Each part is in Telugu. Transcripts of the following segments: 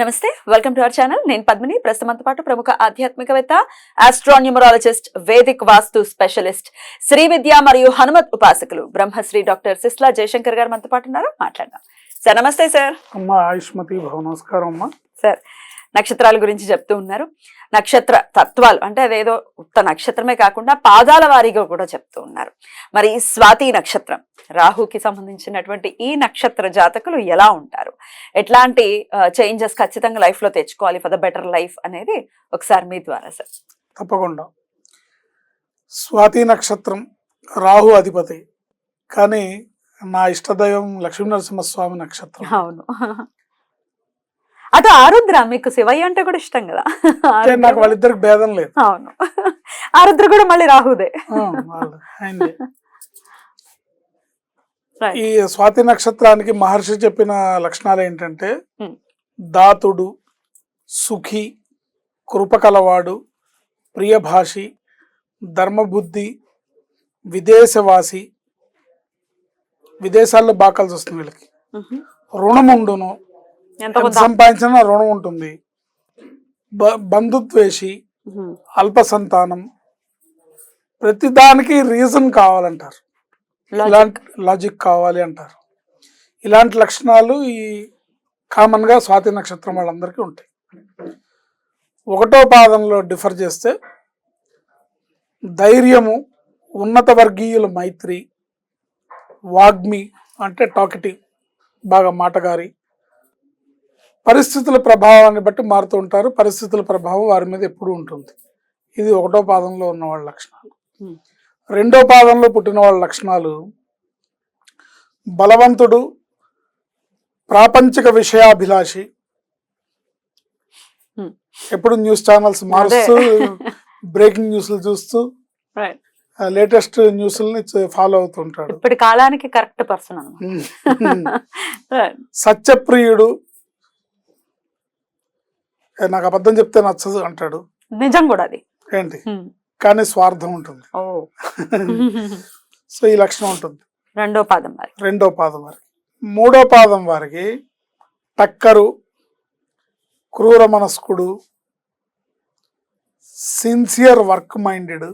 నమస్తే వెల్కమ్ టు అవర్ ఛానల్. నేను పద్మిని. ప్రస్తుతంతో పాటు ప్రముఖ ఆధ్యాత్మికవేత్త ఆస్ట్రాన్యూమరాలజిస్ట్ వేదిక్ వాస్తు స్పెషలిస్ట్ శ్రీ విద్య మరియు హనుమత్ ఉపాసకులు బ్రహ్మశ్రీ డాక్టర్ సిస్లా జయశంకర్ గారు మనతో పాటు ఉన్నారు. మాట్లాడదాం. సార్ నమస్తే సార్. అమ్మ ఆయుష్మతి నమస్కారం అమ్మ. సార్ నక్షత్రాల గురించి చెప్తూ ఉన్నారు. నక్షత్ర తత్వాలు అంటే అదేదో ఉత్త నక్షత్రమే కాకుండా పాదాల వారీగా కూడా చెప్తూ ఉన్నారు. మరి స్వాతి నక్షత్రం రాహుకి సంబంధించినటువంటి ఈ నక్షత్ర జాతకులు ఎలా ఉంటారు? ఎట్లాంటి చేంజెస్ ఖచ్చితంగా లైఫ్లో తెచ్చుకోవాలి ఫర్ ద బెటర్ లైఫ్ అనేది ఒకసారి మీ ద్వారా సార్. తప్పకుండా. స్వాతి నక్షత్రం రాహు అధిపతి. కానీ నా ఇష్టదైవం లక్ష్మీ నరసింహస్వామి నక్షత్రం. అవును. అటు ఆరుద్ర మీకు శివయ్య అంటే కూడా ఇష్టం కదా నాకు వాళ్ళిద్దరికి భేదం లేదు అవును ఆరుద్ర కూడా మళ్ళీ రాహుదే. ఈ స్వాతి నక్షత్రానికి మహర్షి చెప్పిన లక్షణాలు ఏంటంటే Hmm. దాతుడు సుఖి కృపకలవాడు ప్రియభాషి ధర్మబుద్ధి విదేశవాసి విదేశాల్లో బాగా కలిసి వస్తుంది వీళ్ళకి మ్హూ. సంపాదించినా రుణం ఉంటుంది బ- బంధుద్వేషి మ్హూ. అల్ప సంతానం ప్రతిదానికి రీజన్ కావాలంటారు. ఇలాంటి లాజిక్ కావాలి అంటారు ఇలాంటి లక్షణాలు ఈ కామన్గా స్వాతి నక్షత్రం వాళ్ళందరికీ ఉంటాయి ఒకటో పాదంలో డిఫర్ చేస్తే ధైర్యము ఉన్నత వర్గీయుల మైత్రి వాగ్మి అంటే టాకిటివ్ బాగా మాటగారి పరిస్థితుల ప్రభావాన్ని బట్టి మారుతూ ఉంటారు. పరిస్థితుల ప్రభావం వారి మీద ఎప్పుడూ ఉంటుంది. ఇది ఒకటో పాదంలో ఉన్న వాళ్ళ లక్షణాలు. రెండో పాదంలో పుట్టిన వాళ్ళ లక్షణాలు బలవంతుడు ప్రాపంచిక విషయాభిలాషి. ఎప్పుడు న్యూస్ ఛానల్స్ మారుస్తూ బ్రేకింగ్ న్యూస్లు చూస్తూ. లేటెస్ట్ న్యూస్ని ఫాలో అవుతుంటాడు ఇప్పటి కాలానికి కరెక్ట్ పర్సన్ సత్యప్రియుడు నాకు అబద్ధం చెప్తే నచ్చదు అంటాడు. నిజం కూడా అది. ఏంటి? కానీ స్వార్థం ఉంటుంది. సో ఈ లక్షణం ఉంటుంది. రెండో పాదం మరి రెండో పాదం వారికి. మూడో పాదం వారికి టక్కరు క్రూర మనస్కుడు సిన్సియర్ వర్క్ మైండెడ్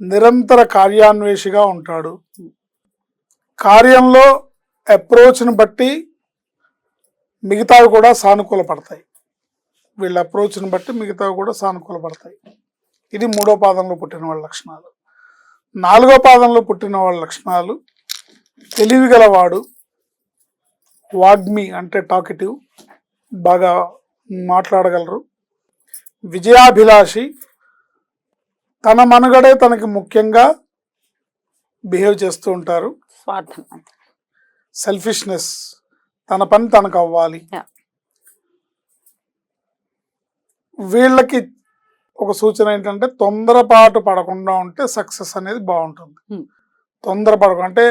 నిరంతర కార్యాన్వేషిగా ఉంటాడు. కార్యంలో అప్రోచ్ని బట్టి మిగతావి కూడా సానుకూల పడతాయి. వీళ్ళ అప్రోచ్ని బట్టి మిగతావి కూడా సానుకూల పడతాయి ఇది మూడో పాదంలో పుట్టిన వాళ్ళ లక్షణాలు. నాలుగో పాదంలో పుట్టిన వాళ్ళ లక్షణాలు తెలివి గలవాడు వాగ్మి అంటే టాకిటివ్ బాగా మాట్లాడగలరు విజయాభిలాషి తన మనుగడే తనకి ముఖ్యంగా బిహేవ్ చేస్తూ ఉంటారు. సెల్ఫిష్నెస్ తన పని తనకు అవ్వాలి వీళ్ళకి ఒక సూచన ఏంటంటే తొందరపాటు పడకుండా ఉంటే సక్సెస్ అనేది బాగుంటుంది. తొందరపడకుండా అంటే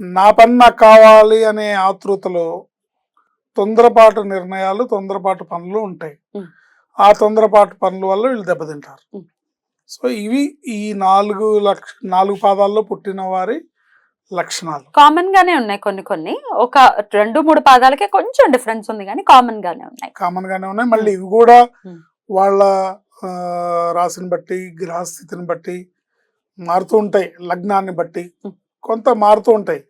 నా పని నాకు కావాలి అనే ఆతృతలో తొందరపాటు నిర్ణయాలు తొందరపాటు పనులు ఉంటాయి. ఆ తొందరపాటు పనుల వల్ల వీళ్ళు దెబ్బతింటారు. సో ఇవి ఈ నాలుగు లక్ష నాలుగు పాదాల్లో పుట్టిన వారి లక్షణాలు కామన్ గానే ఉన్నాయి కొన్ని కొన్ని ఒక రెండు మూడు పాదాలకే కొంచెం డిఫరెన్స్ ఉంది కానీ కామన్ గానే ఉన్నాయి కామన్ గానే ఉన్నాయి మళ్ళీ ఇవి కూడా. వాళ్ళ రాశిని బట్టి గ్రహస్థితిని బట్టి మారుతూ ఉంటాయి. లగ్నాన్ని బట్టి. కొంత మారుతూ ఉంటాయి.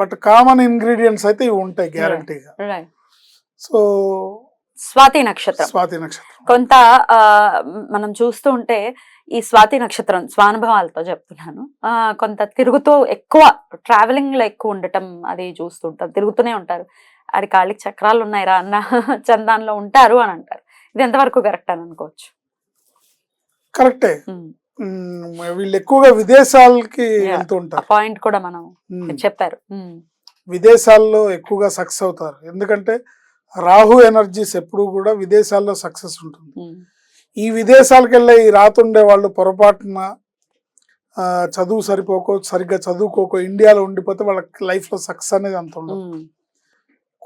బట్ కామన్ ఇంగ్రీడియంట్స్ అయితే ఇవి ఉంటాయి గ్యారంటీగా. సో స్వాతి నక్షత్రం. స్వాతి నక్షత్రం. కొంత మనం చూస్తూ ఉంటే ఈ స్వాతి నక్షత్రం స్వానుభవాలతో చెప్తున్నాను. కొంత తిరుగుతూ ఎక్కువ ట్రావెలింగ్లో ఎక్కువ ఉండటం అది చూస్తుంటారు తిరుగుతూనే ఉంటారు. ఆడి కాళ్ళకి చక్రాలు ఉన్నాయిరా అన్న చందాన్లో ఉంటారు అని అంటారు. ఇది ఎంతవరకు కరెక్ట్ అని అనుకోవచ్చు. కరెక్టే. వీళ్ళు ఎక్కువగా విదేశాలకి. వెళ్తూ ఉంటారు. పాయింట్ కూడా మనం చెప్పారు. విదేశాల్లో ఎక్కువగా సక్సెస్ అవుతారు. ఎందుకంటే రాహు ఎనర్జీస్ ఎప్పుడు కూడా విదేశాల్లో సక్సెస్ ఉంటుంది. ఈ విదేశాలకు వెళ్ళే ఈ రాతుండే వాళ్ళు పొరపాటున చదువు సరిపోకో సరిగ్గా చదువుకోకో ఇండియాలో ఉండిపోతే వాళ్ళ లైఫ్లో సక్సెస్ అనేది అంత ఉండదు.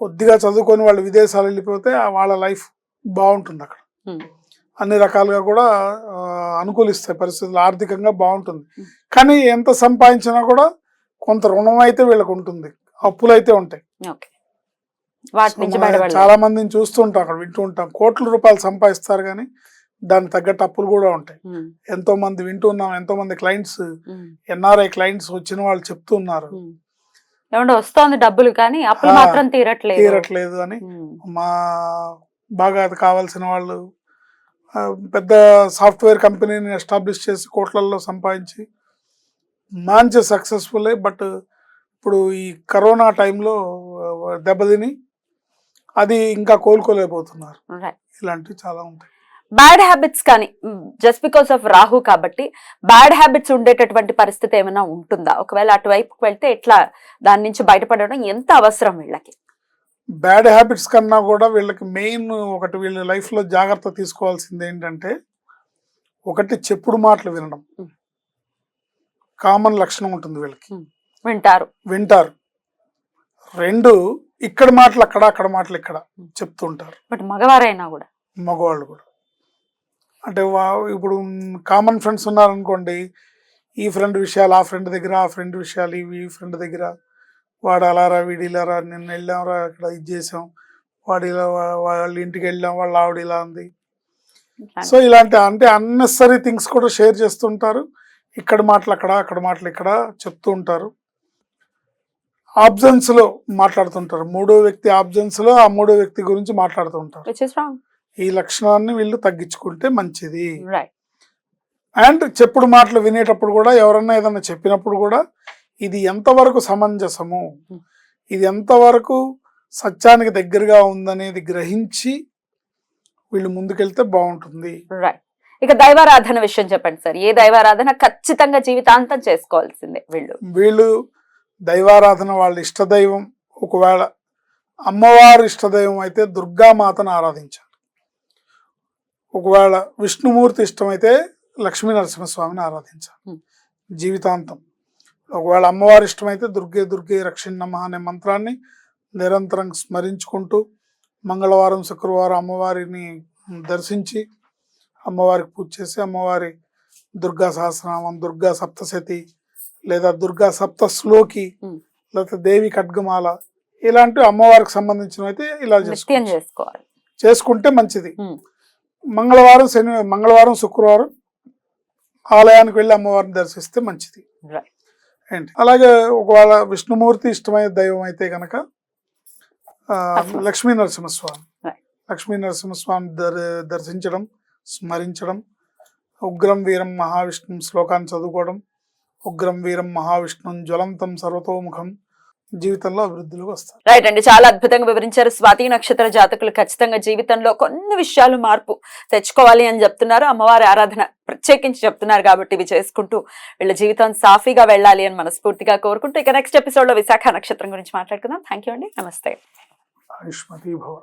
కొద్దిగా చదువుకొని వాళ్ళు విదేశాలు వెళ్ళిపోతే వాళ్ళ లైఫ్ బాగుంటుంది అక్కడ. అన్ని రకాలుగా కూడా అనుకూలిస్తాయి పరిస్థితులు ఆర్థికంగా బాగుంటుంది. కానీ ఎంత సంపాదించినా కూడా కొంత రుణం అయితే వీళ్ళకు ఉంటుంది అప్పులు అయితే ఉంటాయి చాలా మందిని చూస్తూ ఉంటాం అక్కడ వింటూ ఉంటాం కోట్ల రూపాయలు సంపాదిస్తారు కానీ దానికి తగ్గట్టు అప్పులు కూడా ఉంటాయి. ఎంతో మంది వింటూ ఉన్నాం ఎంతో మంది క్లయింట్స్. ఎన్ఆర్ఐ క్లయింట్స్ వచ్చిన వాళ్ళు చెప్తూ ఉన్నారు ఉమ్. ఏమంటే వస్తోంది డబ్బులు కానీ అప్పులు మాత్రం తీరట్లేదు తీరట్లేదు అని. మా బాగా కావాల్సిన వాళ్ళు పెద్ద సాఫ్ట్వేర్ కంపెనీని ఎస్టాబ్లిష్ చేసి కోట్లల్లో సంపాదించి మంచి సక్సెస్ఫుల్ బట్ ఇప్పుడు ఈ కరోనా టైంలో దెబ్బతిని అది ఇంకా కోలుకోలేకపోతున్నారు. ఇలాంటివి చాలా ఉంటాయి. బ్యాడ్ హ్యాబిట్స్ కానీ జస్ట్ బికాస్ ఆఫ్ రాహు కాబట్టి బ్యాడ్ హ్యాబిట్స్ ఉండేటటువంటి పరిస్థితి ఏమైనా ఉంటుందా? ఒకవేళ అటువైపుకి వెళ్తే ఎట్లా దాని నుంచి బయటపడడం ఎంత అవసరం వీళ్ళకి? బ్యాడ్ హ్యాబిట్స్ కన్నా కూడా వీళ్ళకి మెయిన్ ఒకటి వీళ్ళ లైఫ్లో జాగ్రత్త తీసుకోవాల్సింది ఏంటంటే ఒకటి చెప్పుడు మాటలు వినడం. కామన్ లక్షణం ఉంటుంది వీళ్ళకి. వింటారు. వింటారు. రెండు ఇక్కడ మాటలు అక్కడ అక్కడ మాటలు ఇక్కడ చెప్తుంటారు. బట్ మగవారైనా కూడా. మగవాళ్ళు కూడా. అంటే ఇప్పుడు కామన్ ఫ్రెండ్స్ ఉన్నారనుకోండి ఈ ఫ్రెండ్ విషయాలు ఆ ఫ్రెండ్ దగ్గర ఆ ఫ్రెండ్ విషయాలు ఇవి ఈ ఫ్రెండ్ దగ్గర వాడు అలారా వీడి ఇలారా నిన్న వెళ్ళాంరా ఇక్కడ ఇది చేసాం వాడు ఇలా వాళ్ళ ఇంటికి వెళ్ళాం వాళ్ళ ఆవిడ ఇలా ఉంది సో ఇలాంటి అంటే అన్నెసరీ థింగ్స్ కూడా షేర్ చేస్తుంటారు. ఇక్కడ మాటలు అక్కడ అక్కడ మాటలు ఇక్కడ చెప్తూ ఉంటారు. ఆబ్జెన్స్లో మాట్లాడుతుంటారు. మూడో వ్యక్తి ఆబ్జెన్స్లో ఆ మూడో వ్యక్తి గురించి మాట్లాడుతూ ఉంటారు. విచ్ ఇస్ రాంగ్ ఈ లక్షణాన్ని వీళ్ళు తగ్గించుకుంటే మంచిది. అండ్ చెప్పుడు మాటలు వినేటప్పుడు కూడా ఎవరన్నా ఏదన్నా చెప్పినప్పుడు కూడా ఇది ఎంతవరకు సమంజసము? ఇది ఎంతవరకు సత్యానికి దగ్గరగా ఉందనేది గ్రహించి వీళ్ళు ముందుకెళ్తే బాగుంటుంది. రైట్ ఇక దైవారాధన విషయం చెప్పండి సార్. ఏ దైవారాధన ఖచ్చితంగా జీవితాంతం చేసుకోవాల్సిందే వీళ్ళు. వీళ్ళు దైవారాధన వాళ్ళ ఇష్టదైవం ఒకవేళ అమ్మవారి ఇష్టదైవం అయితే దుర్గామాతను ఆరాధించాలి. ఒకవేళ విష్ణుమూర్తి ఇష్టమైతే లక్ష్మీ నరసింహస్వామిని ఆరాధించాలి. జీవితాంతం. ఒకవేళ అమ్మవారి ఇష్టమైతే దుర్గే దుర్గే రక్షిణమ్మ అనే మంత్రాన్ని నిరంతరం స్మరించుకుంటూ మంగళవారం శుక్రవారం అమ్మవారిని దర్శించి అమ్మవారికి పూజ చేసి అమ్మవారి దుర్గా సహస్రనామం దుర్గా సప్తశతి లేదా దుర్గా సప్త శ్లోకి. లేకపోతే దేవి ఖడ్గమాల ఇలాంటి అమ్మవారికి సంబంధించినవి అయితే ఇలా. చేసుకోవాలి చేసుకుంటే మంచిది. మంగళవారం శని మంగళవారం శుక్రవారం ఆలయానికి వెళ్ళి అమ్మవారిని దర్శిస్తే మంచిది. ఏంటి అలాగే ఒకవేళ విష్ణుమూర్తి ఇష్టమైన దైవం అయితే Of లక్ష్మీ నరసింహస్వామి. లక్ష్మీ నరసింహస్వామి దర్ దర్శించడం స్మరించడం ఉగ్రం వీరం మహావిష్ణు శ్లోకాన్ని చదువుకోవడం ఉగ్రం వీరం మహావిష్ణుం జ్వలంతం సర్వతోముఖం జీవితంలో అభివృద్ధిలోకి వస్తారు. రైట్ అండి. చాలా అద్భుతంగా వివరించారు. స్వాతి నక్షత్ర జాతకులు ఖచ్చితంగా జీవితంలో కొన్ని విషయాలు మార్పు తెచ్చుకోవాలి అని చెప్తున్నారు. అమ్మవారి ఆరాధన ప్రత్యేకించి చెప్తున్నారు కాబట్టి ఇవి చేసుకుంటూ వీళ్ళ జీవితం సాఫీగా వెళ్ళాలి అని మనస్ఫూర్తిగా కోరుకుంటూ ఇక నెక్స్ట్ ఎపిసోడ్లో విశాఖ నక్షత్రం గురించి మాట్లాడుకుందాం. థ్యాంక్ యూ అండి. నమస్తే. ఆయుష్మతి భవ